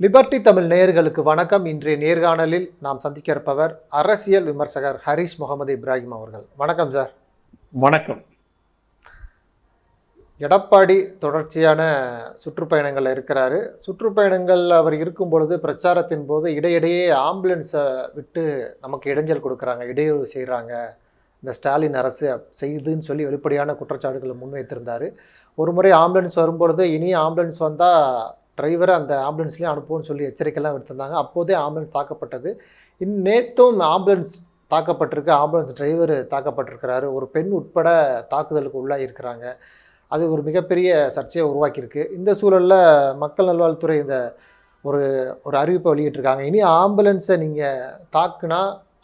Liberty Tamil நேயர்களுக்கு வணக்கம். இன்றைய நேர்காணலில் நாம் சந்திக்க இருப்பவர் அரசியல் விமர்சகர் ஹரிஷ் முகமது இப்ராஹிம் அவர்கள். வணக்கம் சார். வணக்கம். எடப்பாடி தொடர்ச்சியான சுற்றுப்பயணங்கள்ல இருக்கிறாரு. சுற்றுப்பயணங்கள் அவர் இருக்கும் பொழுது பிரச்சாரத்தின் போது இடையிடையே ஆம்புலன்ஸை விட்டு நமக்கு இடைஞ்சல் கொடுக்குறாங்க இடையூறு செய்கிறாங்க இந்த ஸ்டாலின் அரசு செய்யுதுன்னு சொல்லி வெளிப்படையான குற்றச்சாட்டுகளை முன்வைத்திருந்தார். ஒரு முறை ஆம்புலன்ஸ் வரும்பொழுது இனி ஆம்புலன்ஸ் வந்தால் டிரைவரை அந்த ஆம்புலன்ஸ்லேயும் அனுப்புவோம்னு சொல்லி எச்சரிக்கைலாம் விடுத்திருந்தாங்க. அப்போதே ஆம்புலன்ஸ் தாக்கப்பட்டது. இன் நேற்றும் ஆம்புலன்ஸ் தாக்கப்பட்டிருக்கு. ஆம்புலன்ஸ் டிரைவர் தாக்கப்பட்டிருக்கிறாரு. ஒரு பெண் உட்பட தாக்குதலுக்கு உள்ளாக இருக்கிறாங்க. அது ஒரு மிகப்பெரிய சர்ச்சையை உருவாக்கியிருக்கு. இந்த சூழலில் மக்கள் நல்வாழ்வுத்துறை இந்த ஒரு ஒரு அறிவிப்பை வெளியிட்டிருக்காங்க. இனி ஆம்புலன்ஸை நீங்கள் தாக்குனா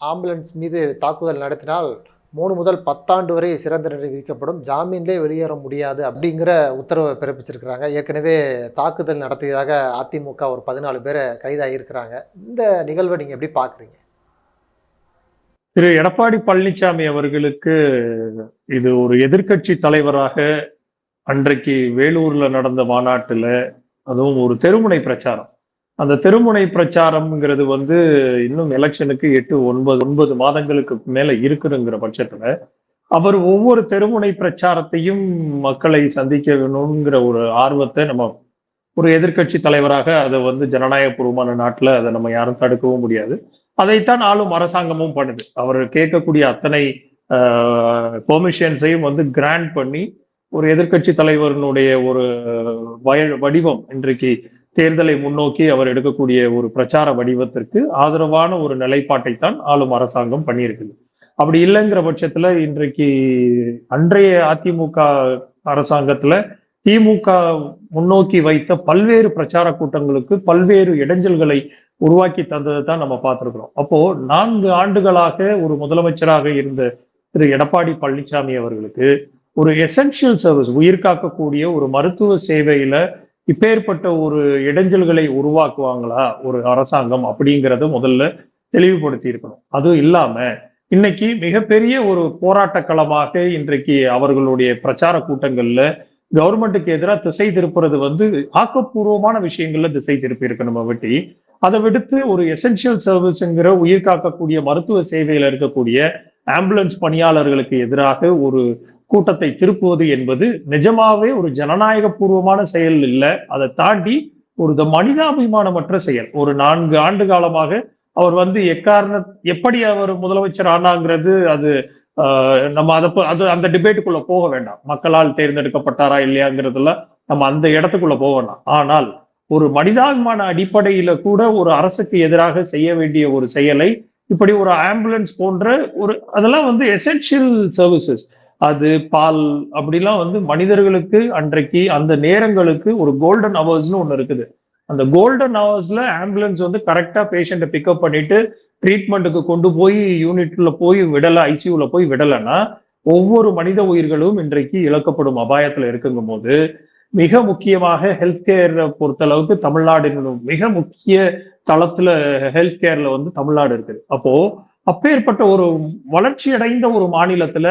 ஆம்புலன்ஸ் மீது தாக்குதல் நடத்தினால் மூணு முதல் பத்தாண்டு வரை சிறந்த நிலை விதிக்கப்படும். ஜாமீன்லேயே வெளியேற முடியாது அப்படிங்கிற உத்தரவை பிறப்பிச்சிருக்கிறாங்க. ஏற்கனவே தாக்குதல் நடத்தியதாக அதிமுக ஒரு பதினாலு பேரை கைதாகியிருக்கிறாங்க. இந்த நிகழ்வை நீங்கள் எப்படி பார்க்குறீங்க? திரு எடப்பாடி பழனிசாமி அவர்களுக்கு இது ஒரு எதிர்க்கட்சி தலைவராக அன்றைக்கு வேலூர்ல நடந்த மாநாட்டில் அதுவும் ஒரு தெருமுனை பிரச்சாரம். அந்த தெருமுனை பிரச்சாரம்ங்கிறது வந்து இன்னும் எலெக்ஷனுக்கு எட்டு ஒன்பது ஒன்பது மாதங்களுக்கு மேல இருக்குதுங்கிற பட்சத்துல அவர் ஒவ்வொரு தெருமுனை பிரச்சாரத்தையும் மக்களை சந்திக்கணுங்கிற ஒரு ஆர்வத்தை நம்ம ஒரு எதிர்க்கட்சி தலைவராக அதை வந்து ஜனநாயகபூர்வமான நாட்டில் அதை நம்ம யாரும் தடுக்கவும் முடியாது. அதைத்தான் ஆளும் அரசாங்கமும் பண்ணுது. அவர் கேட்கக்கூடிய அத்தனை பெர்மிஷன்ஸையும் வந்து கிராண்ட் பண்ணி ஒரு எதிர்க்கட்சி தலைவரினுடைய ஒரு வய வடிவம் இன்றைக்கு தேர்தலை முன்னோக்கி அவர் எடுக்கக்கூடிய ஒரு பிரச்சார வடிவத்திற்கு ஆதரவான ஒரு நிலைப்பாட்டை தான் ஆளும் அரசாங்கம் பண்ணியிருக்குது. அப்படி இல்லைங்கிற பட்சத்துல இன்றைக்கு அன்றைய அதிமுக அரசாங்கத்துல திமுக முன்னோக்கி வைத்த பல்வேறு பிரச்சார கூட்டங்களுக்கு பல்வேறு இடைஞ்சல்களை உருவாக்கி தந்ததை தான் நம்ம பார்த்துருக்குறோம். அப்போ நான்கு ஆண்டுகளாக ஒரு முதலமைச்சராக இருந்த திரு எடப்பாடி பழனிசாமி அவர்களுக்கு ஒரு எசென்ஷியல் சர்வீஸ் உயிர் காக்கக்கூடிய ஒரு மருத்துவ சேவையில இப்பேற்பட்ட ஒரு இடைஞ்சல்களை உருவாக்குவாங்களா ஒரு அரசாங்கம் அப்படிங்கிறத முதல்ல தெளிவுபடுத்தி இருக்கணும். அதுவும் இல்லாம இன்னைக்கு மிகப்பெரிய ஒரு போராட்ட களமாக இன்றைக்கு அவர்களுடைய பிரச்சார கூட்டங்கள்ல கவர்மெண்ட்டுக்கு எதிராக திசை திருப்புறது வந்து ஆக்கப்பூர்வமான விஷயங்கள்ல திசை திருப்பி இருக்கு நம்ம வெட்டி. அதை விடுத்து ஒரு எசென்ஷியல் சர்வீஸ்ங்கிற உயிர் காக்கக்கூடிய மருத்துவ சேவையில இருக்கக்கூடிய ஆம்புலன்ஸ் பணியாளர்களுக்கு எதிராக ஒரு கூட்டத்தை திருப்புவது என்பது நிஜமாவே ஒரு ஜனநாயக பூர்வமான செயல் இல்லை. அதை தாண்டி ஒரு மனிதாபிமானமற்ற செயல். ஒரு நான்கு ஆண்டு காலமாக அவர் வந்து எக்காரண எப்படி அவர் முதலமைச்சர் ஆனாங்கிறது அது நம்ம அதை அது அந்த டிபேட்டுக்குள்ள போக வேண்டாம். மக்களால் தேர்ந்தெடுக்கப்பட்டாரா இல்லையாங்கிறதுல நம்ம அந்த இடத்துக்குள்ள போக வேண்டாம் ஆனால் ஒரு மனிதாபிமான அடிப்படையில கூட ஒரு அரசுக்கு எதிராக செய்ய வேண்டிய ஒரு செயலை இப்படி ஒரு ஆம்புலன்ஸ் போன்ற ஒரு அதெல்லாம் வந்து எசென்ஷியல் சர்வீசஸ் அது பால் அப்படிலாம் வந்து மனிதர்களுக்கு அன்றைக்கு அந்த நேரங்களுக்கு ஒரு கோல்டன் ஹவர்ஸ்னு ஒன்று இருக்குது. அந்த கோல்டன் ஹவர்ஸ்ல ஆம்புலன்ஸ் வந்து கரெக்டா பேஷண்ட்டை பிக்கப் பண்ணிட்டு ட்ரீட்மெண்ட்டுக்கு கொண்டு போய் யூனிட்ல போய் விடலை ஐசியூல போய் விடலைன்னா ஒவ்வொரு மனித உயிர்களும் இன்றைக்கு இழக்கப்படும் அபாயத்துல இருக்குங்கும் போது மிக முக்கியமாக ஹெல்த் கேரை பொறுத்தளவுக்கு தமிழ்நாடு மிக முக்கிய தளத்துல ஹெல்த் கேர்ல வந்து தமிழ்நாடு இருக்குது. அப்போ அப்பேற்பட்ட ஒரு வளர்ச்சி அடைந்த ஒரு மாநிலத்துல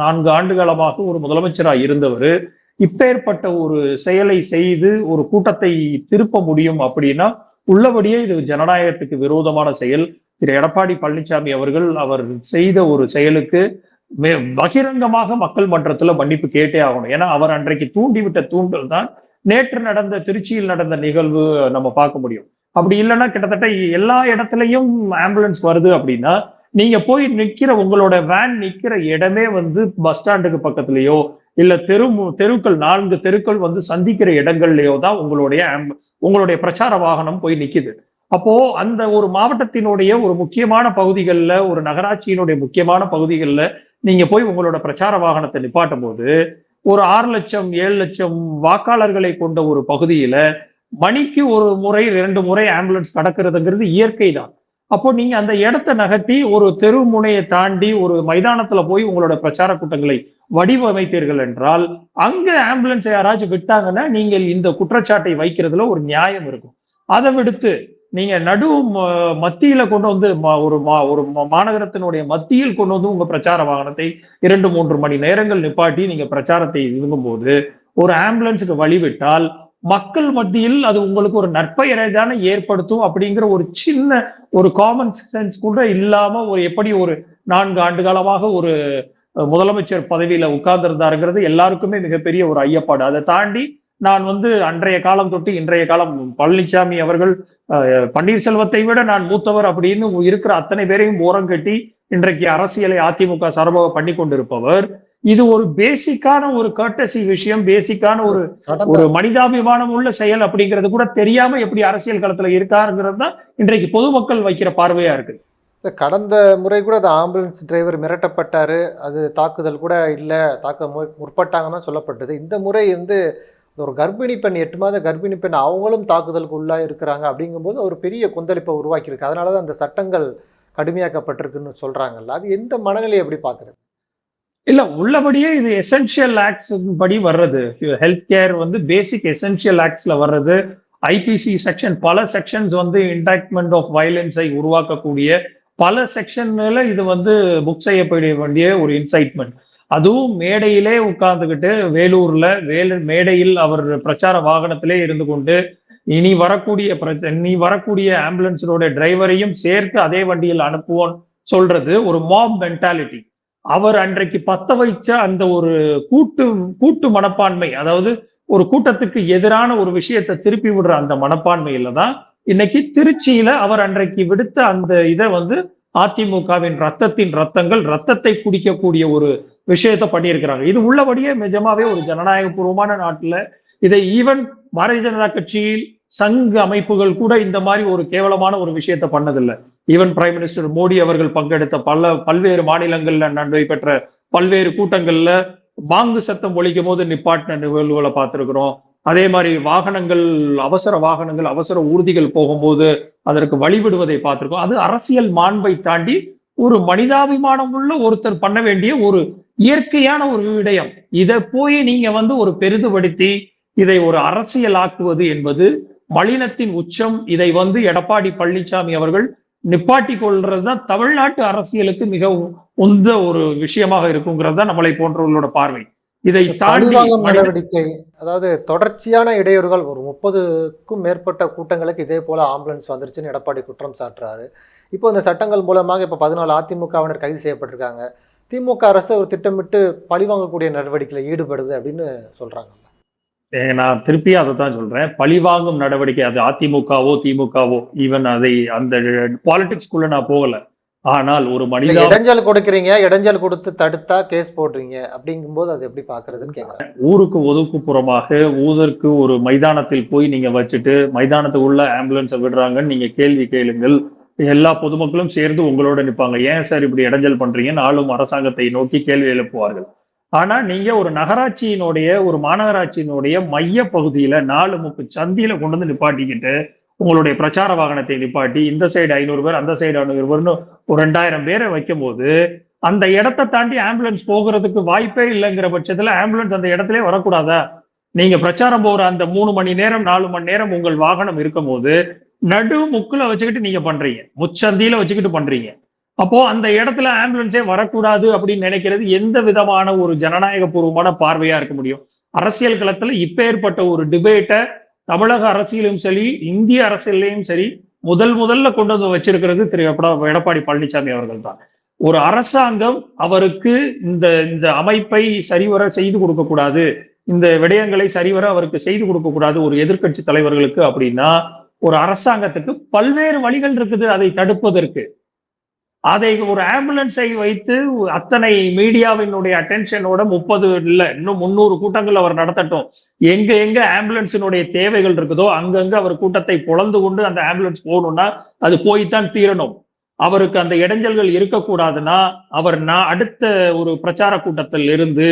நான்கு ஆண்டு காலமாக ஒரு முதலமைச்சராக இருந்தவர் இப்பேற்பட்ட ஒரு செயலை செய்து ஒரு கூட்டத்தை திருப்ப முடியும் அப்படின்னா உள்ளபடியே இது ஜனநாயகத்துக்கு விரோதமான செயல். திரு. எடப்பாடி பழனிசாமி அவர்கள் அவர் செய்த ஒரு செயலுக்கு பகிரங்கமாக மக்கள் மன்றத்துல மன்னிப்பு கேட்டே ஆகணும். ஏன்னா அவர் அன்றைக்கு தூண்டிவிட்ட தூண்டல் தான் நேற்று நடந்த திருச்சியில் நடந்த நிகழ்வு நம்ம பார்க்க முடியும். அப்படி இல்லைன்னா கிட்டத்தட்ட எல்லா இடத்துலையும் ஆம்புலன்ஸ் வருது அப்படின்னா நீங்க போய் நிக்கிற உங்களோட வேன் நிக்கிற இடமே வந்து பஸ் ஸ்டாண்டுக்கு பக்கத்துலயோ இல்ல தெரு தெருக்கள் நான்கு தெருக்கள் வந்து சந்திக்கிற இடங்கள்லயோ தான் உங்களுடைய உங்களுடைய பிரச்சார வாகனம் போய் நிக்குது. அப்போ அந்த ஒரு மாவட்டத்தினுடைய ஒரு முக்கியமான பகுதிகளில் ஒரு நகராட்சியினுடைய முக்கியமான பகுதிகளில் நீங்க போய் உங்களோட பிரச்சார வாகனத்தை நிப்பாட்டும் போது ஒரு ஆறு லட்சம் ஏழு லட்சம் வாக்காளர்களை கொண்ட ஒரு பகுதியில மணிக்கு ஒரு முறை இரண்டு முறை ஆம்புலன்ஸ் கடக்கிறதுங்கிறது இயற்கை தான் அப்போ நீங்க அந்த இடத்த நகர்த்தி ஒரு தெரு முனையை தாண்டி ஒரு மைதானத்துல போய் உங்களோட பிரச்சார கூட்டங்களை வடிவமைத்தீர்கள் என்றால் அங்க ஆம்புலன்ஸ் யாராச்சும் விட்டாங்கன்னா நீங்கள் இந்த குற்றச்சாட்டை வைக்கிறதுல ஒரு நியாயம் இருக்கும். அதை விடுத்து நீங்க நடு மத்தியில கொண்டு வந்து ஒரு ஒரு மாநகரத்தினுடைய மத்தியில் கொண்டு வந்து உங்க பிரச்சார வாகனத்தை இரண்டு மூன்று மணி நேரங்கள் நிப்பாட்டி நீங்க பிரச்சாரத்தை விரும்பும் போது ஒரு ஆம்புலன்ஸுக்கு வழிவிட்டால் மக்கள் மத்தியில் அது உங்களுக்கு ஒரு நற்பெயரை தானே ஏற்படுத்தும் அப்படிங்கிற ஒரு சின்ன ஒரு காமன் சென்ஸ் கூட இல்லாம ஒரு எப்படி ஒரு நான்கு ஆண்டு காலமாக ஒரு முதலமைச்சர் பதவியில உட்கார்ந்திருந்தாருங்கிறது எல்லாருக்குமே மிகப்பெரிய ஒரு ஐயப்பாடு. அதை தாண்டி நான் வந்து அன்றைய காலம் தொட்டு இன்றைய காலம் பழனிசாமி அவர்கள் பன்னீர்செல்வத்தை விட நான் மூத்தவர் அப்படின்னு இருக்கிற அத்தனை பேரையும் ஓரம் கட்டி இன்றைக்கு அரசியலை அதிமுக சார்பாக பண்ணி கொண்டிருப்பவர் இது ஒரு பேசிக்கான ஒரு கர்டசி விஷயம் பேசிக்கான ஒரு ஒரு மனிதாபிமானம் உள்ள செயல் அப்படிங்கிறது கூட தெரியாம எப்படி அரசியல் களத்துல இருக்காருங்கிறது தான் இன்றைக்கு பொதுமக்கள் வைக்கிற பார்வையா இருக்கு. கடந்த முறை கூட அந்த ஆம்புலன்ஸ் டிரைவர் மிரட்டப்பட்டாரு அது தாக்குதல் கூட இல்லை தாக்க முற்பட்டாங்கன்னு சொல்லப்பட்டது. இந்த முறை வந்து ஒரு கர்ப்பிணி பெண் எட்டு மாத கர்ப்பிணி பெண் அவங்களும் தாக்குதலுக்கு உள்ளா இருக்கிறாங்க அப்படிங்கும்போது ஒரு பெரிய கொந்தளிப்பை உருவாக்கியிருக்கு. அதனால தான் அந்த சட்டங்கள் கடுமையாக்கப்பட்டிருக்குன்னு சொல்றாங்கல்ல. அது எந்த மனநிலை எப்படி பார்க்குறது இல்ல உள்ளபடியே இது எசென்ஷியல் ஆக்ட்ஸ் படி வர்றது. ஹெல்த் கேர் வந்து பேசிக் எசென்ஷியல் ஆக்ட்ஸ்ல வர்றது. ஐபிசி செக்ஷன் பல செக்ஷன்ஸ் வந்து இன்டாக்ட்மெண்ட் ஆஃப் வயலன்ஸை உருவாக்கக்கூடிய பல செக்ஷன்ல இது வந்து புக் செய்யப்பட வேண்டிய ஒரு இன்சைட்மெண்ட் அதுவும் மேடையிலே உட்கார்ந்துக்கிட்டு வேலூர்ல வேலு மேடையில் அவர் பிரச்சார வாகனத்திலே இருந்து கொண்டு இனி வரக்கூடிய இனி வரக்கூடிய ஆம்புலன்ஸோட டிரைவரையும் சேர்த்து அதே வண்டியில் அனுப்புவோம் சொல்றது ஒரு மாப் மென்டாலிட்டி அவர் அன்றைக்கு பத்த வைச்ச அந்த ஒரு கூட்டு கூட்டு மனப்பான்மை அதாவது ஒரு கூட்டத்துக்கு எதிரான ஒரு விஷயத்தை திருப்பி விடுற அந்த மனப்பான்மையில தான் இன்னைக்கு திருச்சியில அவர் அன்றைக்கு விடுத்த அந்த இதை வந்து அதிமுகவின் ரத்தத்தின் ரத்தங்கள் ரத்தத்தை குடிக்கக்கூடிய ஒரு விஷயத்தை பண்ணியிருக்கிறாங்க. இது உள்ளபடியே நிஜமாவே ஒரு ஜனநாயக பூர்வமான நாட்டுல இதை ஈவன் பாரதிய ஜனதா கட்சியில் சங்க அமைப்புகள் கூட இந்த மாதிரி ஒரு கேவலமான ஒரு விஷயத்த பண்ணதில்லை. ஈவன் பிரைம் மினிஸ்டர் மோடி அவர்கள் பங்கெடுத்த பல பல்வேறு மாநிலங்கள்ல நடைபெற்ற பல்வேறு கூட்டங்கள்ல பாங்கு சத்தம் ஒழிக்கும் போது நிப்பாட்டின நிகழ்வுகளை பார்த்திருக்கிறோம். அதே மாதிரி வாகனங்கள் அவசர வாகனங்கள் அவசர ஊர்திகள் போகும்போது அதற்கு வழிவிடுவதை பார்த்திருக்கோம். அது அரசியல் மாண்பை தாண்டி ஒரு மனிதாபிமானம் உள்ள ஒருத்தர் பண்ண வேண்டிய ஒரு இயற்கையான ஒரு விடயம். இதை போய் நீங்க வந்து ஒரு பெரிதுபடுத்தி இதை ஒரு அரசியலாக்குவது என்பது மலினத்தின் உச்சம். இதை வந்து எடப்பாடி பழனிசாமி அவர்கள் நிப்பாட்டி கொள்றதுதான் தமிழ்நாட்டு அரசியலுக்கு மிக உந்த ஒரு விஷயமாக இருக்குங்கிறது தான் நம்மளை போன்றவர்களோட பார்வை. இதை தாண்டி நடவடிக்கை அதாவது தொடர்ச்சியான இடையூறுகள் ஒரு முப்பதுக்கும் மேற்பட்ட கூட்டங்களுக்கு இதே போல ஆம்புலன்ஸ் வந்துருச்சுன்னு எடப்பாடி குற்றம் சாட்டுறாரு. இப்போ இந்த சட்டங்கள் மூலமாக இப்போ பதினாலு அதிமுகவினர் கைது செய்யப்பட்டிருக்காங்க. திமுக அரசு ஒரு திட்டமிட்டு பழிவாங்கக்கூடிய நடவடிக்கையில் ஈடுபடுது அப்படின்னு சொல்றாங்க நான் திருப்பி அதை தான் சொல்றேன் பழிவாங்கும் நடவடிக்கை அது அதிமுகவோ திமுகவோ ஈவன் அதை அந்த பாலிடிக்ஸ்குள்ள நான் போகல. ஆனால் ஒரு மனிதா இடைஞ்சல் கொடுக்குறீங்க இடைஞ்சல் கொடுத்து தடுத்தா கேஸ் போடுறீங்க அப்படிங்கும்போது அது எப்படி பாக்குறதுன்னு கேக்குறேன். ஊருக்கு ஒதுக்குப்புறமாக ஊருக்கு ஒரு மைதானத்தில் போய் நீங்க வச்சுட்டு மைதானத்துக்குள்ள ஆம்புலன்ஸை விடுறாங்கன்னு நீங்க கேள்வி கேளுங்கள். எல்லா பொதுமக்களும் சேர்ந்து உங்களோட நிப்பாங்க. ஏன் சார் இப்படி இடைஞ்சல் பண்றீங்கன்னு ஆளும் அரசாங்கத்தை நோக்கி கேள்வி எழுப்புவார்கள். ஆனா நீங்க ஒரு நகராட்சியினுடைய ஒரு மாநகராட்சியினுடைய மைய பகுதியில நாலு முக்கு சந்தியில கொண்டு வந்து நிப்பாட்டிக்கிட்டு உங்களுடைய பிரச்சார வாகனத்தை நிப்பாட்டி இந்த சைடு ஐநூறு பேர் அந்த சைடு ஐநூறு பேர்னு ஒரு ரெண்டாயிரம் பேரை வைக்கும் போது அந்த இடத்தை தாண்டி ஆம்புலன்ஸ் போகிறதுக்கு வாய்ப்பே இல்லைங்கிற பட்சத்துல ஆம்புலன்ஸ் அந்த இடத்துல வரக்கூடாதா? நீங்க பிரச்சாரம் போற அந்த மூணு மணி நேரம் நாலு மணி நேரம் உங்கள் வாகனம் இருக்கும் போது நடு முக்குல வச்சுக்கிட்டு நீங்க பண்றீங்க. முச்சந்தியில வச்சுக்கிட்டு பண்றீங்க. அப்போ அந்த இடத்துல ஆம்புலன்ஸே வரக்கூடாது அப்படின்னு நினைக்கிறது எந்த விதமான ஒரு ஜனநாயக பூர்வமான பார்வையா இருக்க முடியும்? அரசியல் களத்துல இப்பேற்பட்ட ஒரு டிபேட்டை தமிழக அரசியலும் சரி இந்திய அரசியலையும் சரி முதல் முதல்ல கொண்டு வந்து வச்சிருக்கிறது திரு எடப்பாடி பழனிசாமி அவர்கள் தான் ஒரு அரசாங்கம் அவருக்கு இந்த இந்த அமைப்பை சரிவர செய்து கொடுக்க கூடாது இந்த விடயங்களை சரிவர அவருக்கு செய்து கொடுக்க கூடாது ஒரு எதிர்க்கட்சி தலைவர்களுக்கு அப்படின்னா ஒரு அரசாங்கத்துக்கு பல்வேறு வழிகள் இருக்குது அதை தடுப்பதற்கு. அதை ஒரு ஆம்புலன்ஸை வைத்து அத்தனை மீடியாவினுடைய அட்டென்ஷனோட முப்பது இல்லை இன்னும் முன்னூறு கூட்டங்கள் அவர் நடத்தட்டும். எங்க எங்க ஆம்புலன்ஸினுடைய தேவைகள் இருக்குதோ அங்கங்க அவர் கூட்டத்தை பொழந்து கொண்டு அந்த ஆம்புலன்ஸ் போகணும்னா அது போய்த்தான் தீரணும். அவருக்கு அந்த இடைஞ்சல்கள் இருக்கக்கூடாதுன்னா அவர் நான் அடுத்த ஒரு பிரச்சார கூட்டத்தில் இருந்து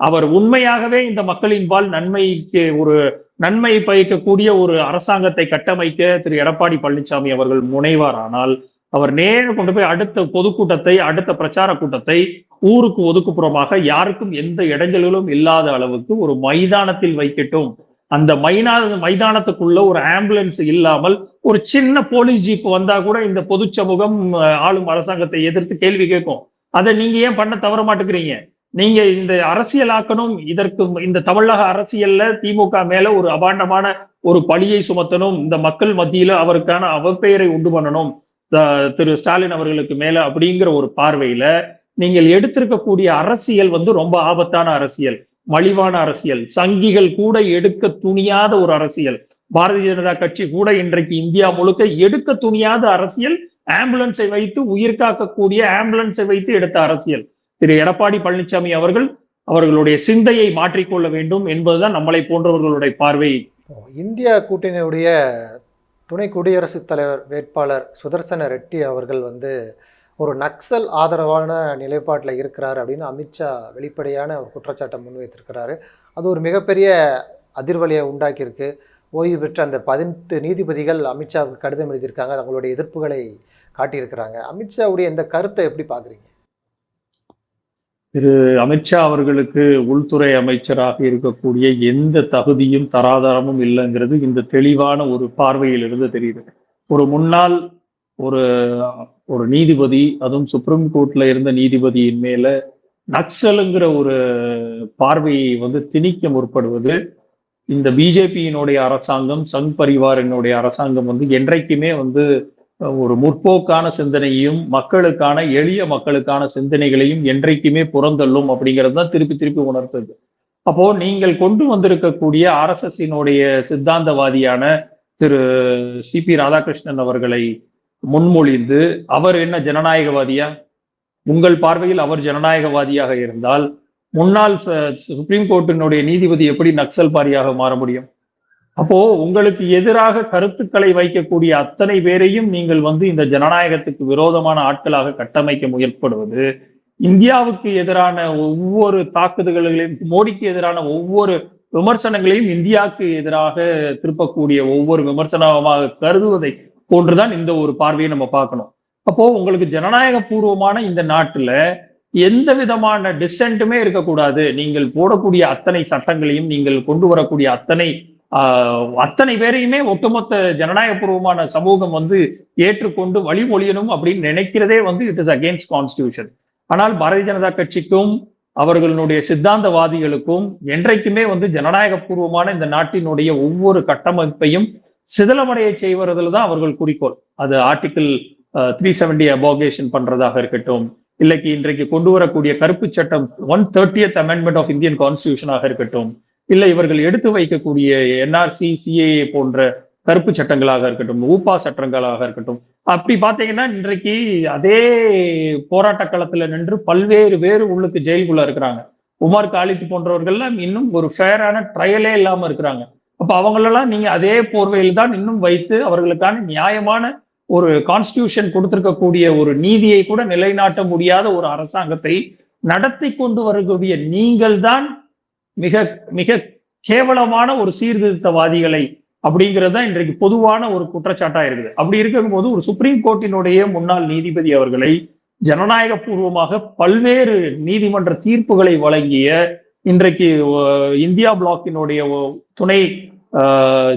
அவர் உண்மையாகவே இந்த மக்களின் பால் நன்மைக்கு ஒரு நன்மை பயக்கக்கூடிய ஒரு அரசாங்கத்தை கட்டமைக்க திரு. எடப்பாடி பழனிசாமி அவர்கள் முனைவாரானால் அவர் நேர கொண்டு போய் அடுத்த பொதுக்கூட்டத்தை அடுத்த பிரச்சார கூட்டத்தை ஊருக்கு ஒதுக்குப்புறமாக யாருக்கும் எந்த இடைஞ்சல்களும் இல்லாத அளவுக்கு ஒரு மைதானத்தில் வைக்கட்டும். அந்த மைனா மைதானத்துக்குள்ள ஒரு ஆம்புலன்ஸ் இல்லாமல் ஒரு சின்ன போலீஸ் ஜீப் வந்தா கூட இந்த பொது சமூகம் ஆளும் அரசாங்கத்தை எதிர்த்து கேள்வி கேட்கும். அதை நீங்க ஏன் பண்ண தவற மாட்டேங்கிறீங்க நீங்க இந்த அரசியலாக்கணும் இதற்கு இந்த தமிழக அரசியல்ல திமுக மேல ஒரு அபாண்டமான ஒரு பழியை சுமத்தணும் இந்த மக்கள் மத்தியில அவருக்கான அவப்பெயரை உண்டு பண்ணணும். திரு ஸ்டாலின் அவர்களுக்கு மேல அப்படிங்கிற ஒரு பார்வையில நீங்கள் எடுத்திருக்கக்கூடிய அரசியல் வந்து ரொம்ப ஆபத்தான அரசியல் மலிவான அரசியல். சங்கிகள் கூட எடுக்க துணியாத ஒரு அரசியல். பாரதிய ஜனதா கட்சி கூட இன்றைக்கு இந்தியா முழுக்க எடுக்க துணியாத அரசியல். ஆம்புலன்ஸை வைத்து உயிர் காக்கக்கூடிய ஆம்புலன்ஸை வைத்து எடுத்த அரசியல். திரு எடப்பாடி பழனிசாமி அவர்கள் அவர்களுடைய சிந்தையை மாற்றிக்கொள்ள வேண்டும் என்பதுதான் நம்மளை போன்றவர்களுடைய பார்வை. இந்தியா கூட்டணியுடைய துணை குடியரசுத் தலைவர் வேட்பாளர் சுதர்சன ரெட்டி அவர்கள் வந்து ஒரு நக்சல் ஆதரவான நிலைப்பாட்டில் இருக்கிறார் அப்படின்னு அமித்ஷா வெளிப்படையான ஒரு குற்றச்சாட்டை முன்வைத்திருக்கிறாரு. அது ஒரு மிகப்பெரிய அதிர்வலியை உண்டாக்கியிருக்கு. ஓய்வு பெற்ற அந்த பதினெட்டு நீதிபதிகள் அமித்ஷாவுக்கு கடிதம் எழுதியிருக்காங்க. அவங்களுடைய எதிர்ப்புகளை காட்டியிருக்கிறாங்க. அமித்ஷாவுடைய இந்த கருத்தை எப்படி பார்க்குறீங்க? திரு அமித்ஷா அவர்களுக்கு உள்துறை அமைச்சராக இருக்கக்கூடிய எந்த தகுதியும் தராதரமும் இல்லைங்கிறது இந்த தெளிவான ஒரு பார்வையிலிருந்து தெரியுது. ஒரு முன்னாள் ஒரு ஒரு நீதிபதி அதுவும் சுப்ரீம் கோர்ட்ல இருந்த நீதிபதியின் மேல நக்சலுங்கிற ஒரு பார்வையை வந்து திணிக்க முற்படுவது இந்த பிஜேபியினுடைய அரசாங்கம் சங் பரிவாரினுடைய அரசாங்கம் வந்து என்றைக்குமே வந்து ஒரு முற்போக்கான சிந்தனையையும் மக்களுக்கான எளிய மக்களுக்கான சிந்தனைகளையும் என்றைக்குமே புறந்தள்ளும் அப்படிங்கிறது தான் திருப்பி திருப்பி உணர்த்துது. அப்போ நீங்கள் கொண்டு வந்திருக்கக்கூடிய ஆர்எஸ்எஸ்ஸினுடைய சித்தாந்தவாதியான திரு சி பி ராதாகிருஷ்ணன் அவர்களை முன்மொழிந்து அவர் என்ன ஜனநாயகவாதியா? உங்கள் பார்வையில் அவர் ஜனநாயகவாதியாக இருந்தால் முன்னாள் ச- சுப்ரீம் கோர்ட்டினுடைய நீதிபதி எப்படி நக்சல் பாரியாக மாற முடியும்? அப்போ உங்களுக்கு எதிராக கருத்துக்களை வைக்கக்கூடிய அத்தனை பேரையும் நீங்கள் வந்து இந்த ஜனநாயகத்துக்கு விரோதமான ஆட்களாக கட்டமைக்க முயற்படுவது இந்தியாவுக்கு எதிரான ஒவ்வொரு தாக்குதல்களையும் மோடிக்கு எதிரான ஒவ்வொரு விமர்சனங்களையும் இந்தியாவுக்கு எதிராக திருப்பக்கூடிய ஒவ்வொரு விமர்சனமாக கருதுவதை போன்றுதான் இந்த ஒரு பார்வையை நம்ம பார்க்கணும். அப்போ உங்களுக்கு ஜனநாயக பூர்வமான இந்த நாட்டுல எந்த விதமான டிசென்ட்டுமே இருக்கக்கூடாது. நீங்கள் போடக்கூடிய அத்தனை சட்டங்களையும் நீங்கள் கொண்டு வரக்கூடிய அத்தனை அத்தனை பேரையுமே ஒட்டுமொத்த ஜனநாயகபூர்வமான சமூகம் வந்து ஏற்றுக்கொண்டு வழிமொழியணும் அப்படின்னு நினைக்கிறதே வந்து இட் இஸ் அகேன்ஸ்ட் கான்ஸ்டியூஷன் ஆனால் பாரதிய ஜனதா கட்சிக்கும் அவர்களுடைய சித்தாந்தவாதிகளுக்கும் என்றைக்குமே வந்து ஜனநாயகபூர்வமான இந்த நாட்டினுடைய ஒவ்வொரு கட்டமைப்பையும் சிதலமடைய செய்வதில் தான் அவர்கள் குறிக்கோள். அது ஆர்டிக்கிள் த்ரீ செவன்டி அபோகேஷன் பண்றதாக இருக்கட்டும் இல்லைக்கு இன்றைக்கு கொண்டு வரக்கூடிய கருப்பு சட்டம் one thirtieth amendment of Indian கான்ஸ்டியூஷனாக இருக்கட்டும் இல்லை இவர்கள் எடுத்து வைக்கக்கூடிய என்ஆர்சி சிஏஏ போன்ற கருப்பு சட்டங்களாக இருக்கட்டும் ஊப்பா சட்டங்களாக இருக்கட்டும். அப்படி பார்த்தீங்கன்னா இன்றைக்கு அதே போராட்ட களத்துல நின்று பல்வேறு பேர் உள்ளுக்கு ஜெயிலுக்குள்ள இருக்கிறாங்க. உமர் காலித் போன்றவர்கள்லாம் இன்னும் ஒரு ஃபேரான ட்ரையலே இல்லாம இருக்கிறாங்க. அப்ப அவங்களெல்லாம் நீங்க அதே போர்வையில் தான் இன்னும் வைத்து அவர்களுக்கான நியாயமான ஒரு கான்ஸ்டியூஷன் கொடுத்திருக்கக்கூடிய ஒரு நீதியை கூட நிலைநாட்ட முடியாத ஒரு அரசாங்கத்தை நடத்தி கொண்டு வரக்கூடிய நீங்கள் தான் மிக மிக கேவலமான ஒரு சீர்திருத்தவாதிகளை அப்படிங்கிறது தான் இன்றைக்கு பொதுவான ஒரு குற்றச்சாட்டா இருக்குது. அப்படி இருக்கும்போது ஒரு சுப்ரீம் கோர்ட்டினுடைய முன்னாள் நீதிபதி அவர்களை ஜனநாயக பூர்வமாக பல்வேறு நீதிமன்ற தீர்ப்புகளை வழங்கிய இன்றைக்கு இந்தியா பிளாக்கினுடைய துணை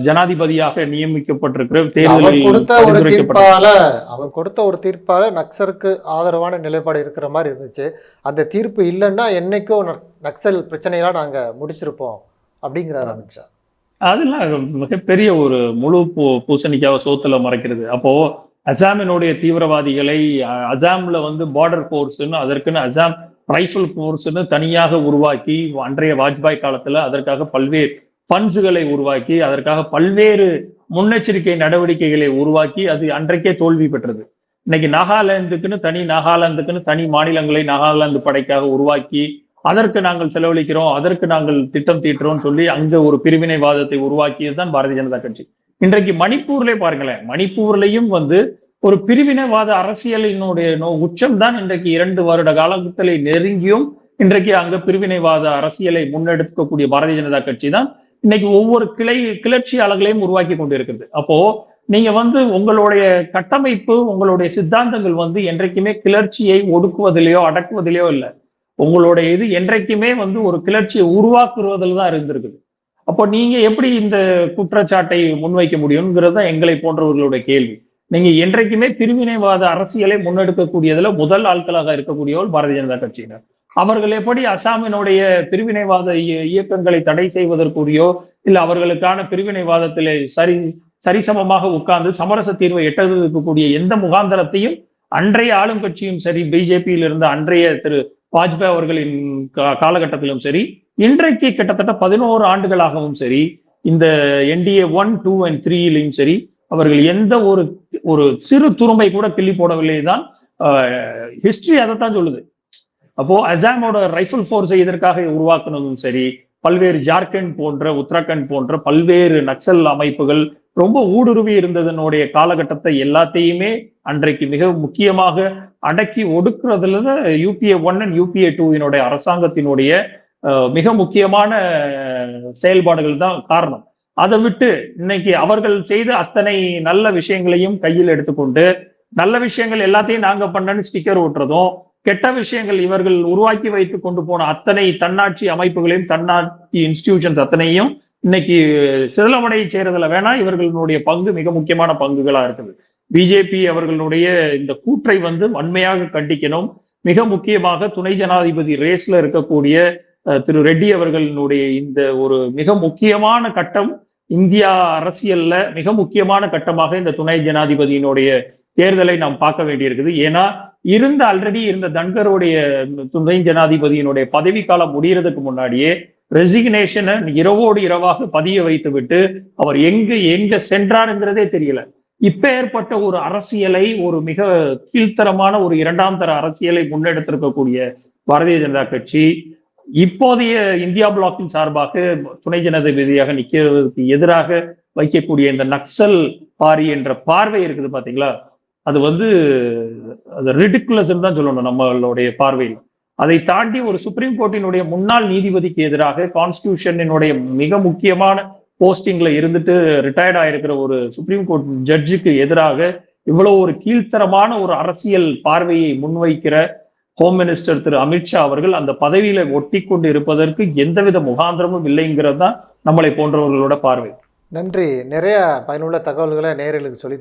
ஜனாதிபதியாக நியமிக்கப்பட்டிருக்கிற தேர்தலில் கொடுத்த ஒரு தீர்ப்பால அவர் கொடுத்த ஒரு தீர்ப்பால நக்சருக்கு ஆதரவான நிலைப்பாடு இருக்கிற மாதிரி இருந்துச்சு. அந்த தீர்ப்பு இல்லைன்னா என்னைக்கோ நக்ஸ்- நக்சல் பிரச்சனையெல்லாம் நாங்க முடிச்சிருப்போம் அப்படிங்கிறார் அமித்ஷா. அதெல்லாம் மிகப்பெரிய ஒரு முழு பூ பூசணிக்காவை சோத்துல மறைக்கிறது. அப்போ அசாமினுடைய தீவிரவாதிகளை அசாம்ல வந்து பார்டர் ஃபோர்ஸ்னு அதற்குன்னு அசாம் ரைஃபிள் ஃபோர்ஸ்னு தனியாக உருவாக்கி அன்றைய வாஜ்பாய் காலத்துல அதற்காக பல்வேறு ஃபண்ட்ஸுகளை உருவாக்கி அதற்காக பல்வேறு முன்னெச்சரிக்கை நடவடிக்கைகளை உருவாக்கி அது அன்றைக்கே தோல்வி பெற்றது. இன்னைக்கு நாகாலாந்துக்குன்னு தனி நாகாலாந்துக்குன்னு தனி மாநிலங்களை நாகாலாந்து படைக்காக உருவாக்கி அதற்கு நாங்கள் செலவழிக்கிறோம் அதற்கு நாங்கள் திட்டம் தீட்டுறோம்னு சொல்லி அங்க ஒரு பிரிவினைவாதத்தை உருவாக்கியது தான் பாரதிய ஜனதா கட்சி. இன்றைக்கு மணிப்பூர்ல பாருங்களேன் மணிப்பூர்லயும் வந்து ஒரு பிரிவினைவாத அரசியலினுடைய நோ உச்சம் தான் இன்றைக்கு இரண்டு வருட காலத்தில் நெருங்கியும் இன்றைக்கு அங்க பிரிவினைவாத அரசியலை முன்னெடுக்கக்கூடிய பாரதிய ஜனதா கட்சி தான் இன்னைக்கு ஒவ்வொரு கிளை கிளர்ச்சியாளர்களையும் உருவாக்கி கொண்டிருக்குது அப்போ நீங்க வந்து உங்களுடைய கட்டமைப்பு உங்களுடைய சித்தாந்தங்கள் வந்து என்றைக்குமே கிளர்ச்சியை ஒடுக்குவதிலேயோ அடக்குவதிலேயோ இல்லை. உங்களுடைய இது என்றைக்குமே வந்து ஒரு கிளர்ச்சியை உருவாக்குவதில் தான் இருந்திருக்குது. அப்போ நீங்க எப்படி இந்த குற்றச்சாட்டை முன்வைக்க முடியுங்கிறது தான் எங்களை போன்றவர்களுடைய கேள்வி. நீங்க என்றைக்குமே பிரிவினைவாத அரசியலை முன்னெடுக்கக்கூடியதுல முதல் ஆட்களாக இருக்கக்கூடியவர்கள் பாரதிய ஜனதா கட்சியினர். அவர்கள் எப்படி அசாமினுடைய பிரிவினைவாத இயக்கங்களை தடை செய்வதற்குரியோ இல்ல அவர்களுக்கான பிரிவினைவாதத்திலே சரி சரிசமமாக உட்கார்ந்து சமரச தீர்வை எட்டதற்குரிய எந்த முகாந்தரத்தையும் அன்றைய ஆளும் கட்சியும் சரி பிஜேபியில் இருந்த அன்றைய திரு வாஜ்பாய் அவர்களின் காலகட்டத்திலும் சரி இன்றைக்கு கிட்டத்தட்ட பதினோரு ஆண்டுகளாகவும் சரி இந்த என்டிஏ ஒன் டூ அண்ட் த்ரீலையும் சரி அவர்கள் எந்த ஒரு ஒரு சிறு துரும்பை கூட கிள்ளி போடவில்லை தான் ஹிஸ்டரி அதைத்தான் சொல்லுது. அப்போ அசாமோட ரைஃபிள் ஃபோர்ஸை இதற்காக உருவாக்குனதும் சரி பல்வேறு ஜார்க்கண்ட் போன்ற உத்தராகண்ட் போன்ற பல்வேறு நக்சல் அமைப்புகள் ரொம்ப ஊடுருவி இருந்ததனுடைய காலகட்டத்தை எல்லாத்தையுமே அன்றைக்கு மிக முக்கியமாக அடக்கி ஒடுக்குறதுல யூபிஏ ஒன் அண்ட் யூபிஏ டூவினுடைய அரசாங்கத்தினுடைய மிக முக்கியமான செயல்பாடுகள் தான் காரணம். அதை விட்டு இன்னைக்கு அவர்கள் செய்த அத்தனை நல்ல விஷயங்களையும் கையில் எடுத்துக்கொண்டு நல்ல விஷயங்கள் எல்லாத்தையும் நாங்க பண்ணன்னு ஸ்டிக்கர் ஓட்டுறதும் கெட்ட விஷயங்கள் இவர்கள் உருவாக்கி வைத்து கொண்டு போன அத்தனை தன்னாட்சி அமைப்புகளையும் தன்னாட்சி இன்ஸ்டிடியூஷன்ஸ் அத்தனையும் இன்னைக்கு சிதலமடையை செய்யறதுல வேணா இவர்களுடைய பங்கு மிக முக்கியமான பங்குகளா இருக்குது. பிஜேபி அவர்களுடைய இந்த கூற்றை வந்து வன்மையாக கண்டிக்கணும். மிக முக்கியமாக துணை ஜனாதிபதி ரேஸ்ல இருக்கக்கூடிய திரு ரெட்டி அவர்களினுடைய இந்த ஒரு மிக முக்கியமான கட்டம் இந்தியா அரசியல்ல மிக முக்கியமான கட்டமாக இந்த துணை ஜனாதிபதியினுடைய தேர்தலை நாம் பார்க்க வேண்டியிருக்குது. ஏன்னா இருந்த ஆல்ரெடி இருந்த தன்கருடைய துணை ஜனாதிபதியினுடைய பதவி காலம் முடியறதுக்கு முன்னாடியே ரெசிக்னேஷனை இரவோடு இரவாக பதிய வைத்து விட்டு அவர் எங்க எங்க சென்றாருங்கிறதே தெரியல. இப்ப ஏற்பட்ட ஒரு அரசியலை ஒரு மிக கீழ்த்தரமான ஒரு இரண்டாம் தர அரசியலை முன்னெடுத்திருக்கக்கூடிய பாரதிய ஜனதா கட்சி இப்போதைய இந்தியா பிளாக்கின் சார்பாக துணை ஜனாதிபதியாக நிக்கிறதுக்கு எதிராக வைக்கக்கூடிய இந்த நக்சல் பாரி என்ற பார்வை இருக்குது பாத்தீங்களா? அது வந்து அது ரிடிகுலஸ் தான் சொல்லணும் நம்மளுடைய பார்வையில். அதை தாண்டி ஒரு சுப்ரீம் கோர்ட்டினுடைய முன்னாள் நீதிபதிக்கு எதிராக கான்ஸ்டியூஷனினுடைய மிக முக்கியமான போஸ்டிங்ல இருந்துட்டு ரிட்டையர்ட் ஆயிருக்கிற ஒரு சுப்ரீம் கோர்ட் ஜட்ஜுக்கு எதிராக இவ்வளவு ஒரு கீழ்த்தரமான ஒரு அரசியல் பார்வையை முன்வைக்கிற ஹோம் மினிஸ்டர் திரு அமித்ஷா அவர்கள் அந்த பதவியில ஒட்டி கொண்டு இருப்பதற்கு எந்தவித முகாந்திரமும் இல்லைங்கிறது தான் நம்மளை போன்றவர்களோட பார்வை. நன்றி. நிறைய பயனுள்ள தகவல்களை நேயர்களுக்கு சொல்லி